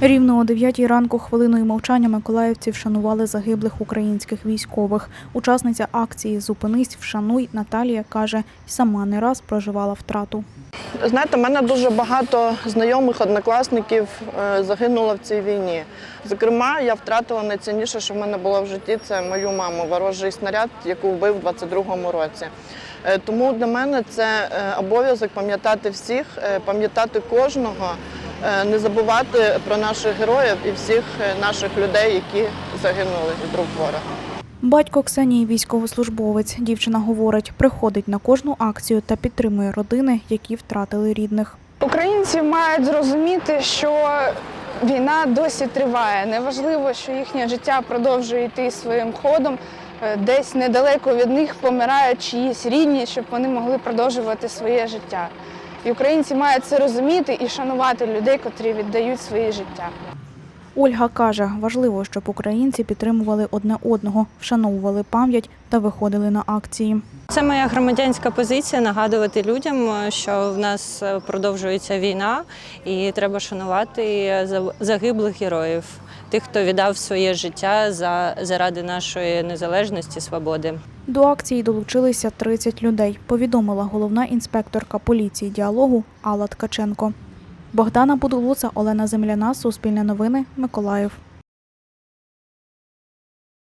Рівно о 9 ранку хвилиною мовчання миколаївці вшанували загиблих українських військових. Учасниця акції Зупинись, вшануй Наталія каже, сама не раз проживала втрату. Знаєте, в мене дуже багато знайомих однокласників е, загинуло в цій війні. Зокрема, я втратила найцінніше, що в мене було в житті, це мою маму, ворожий снаряд, яку вбив у 22-му році. Е, Тому для мене це е, обов'язок пам'ятати всіх, пам'ятати кожного, не забувати про наших героїв і всіх е, наших людей, які загинули від рук ворога. Батько Ксенії військовослужбовець. Дівчина говорить, приходить на кожну акцію та підтримує родини, які втратили рідних. Українці мають зрозуміти, що війна досі триває. Неважливо, що їхнє життя продовжує йти своїм ходом. Е, Десь недалеко від них помирають чиїсь рідні, щоб вони могли продовжувати своє життя. І українці мають це розуміти і шанувати людей, котрі віддають своє життя. Ольга каже, важливо, щоб українці підтримували одне одного, вшановували пам'ять та виходили на акції. Це моя громадянська позиція нагадувати людям, що в нас продовжується війна, і треба шанувати загиблих героїв, тих, хто віддав своє життя за заради нашої незалежності, свободи. До акції долучилися 30 людей, повідомила головна інспекторка поліції діалогу Алла Ткаченко. Богдана Будулуца, Олена Земляна, Суспільне новини, Миколаїв.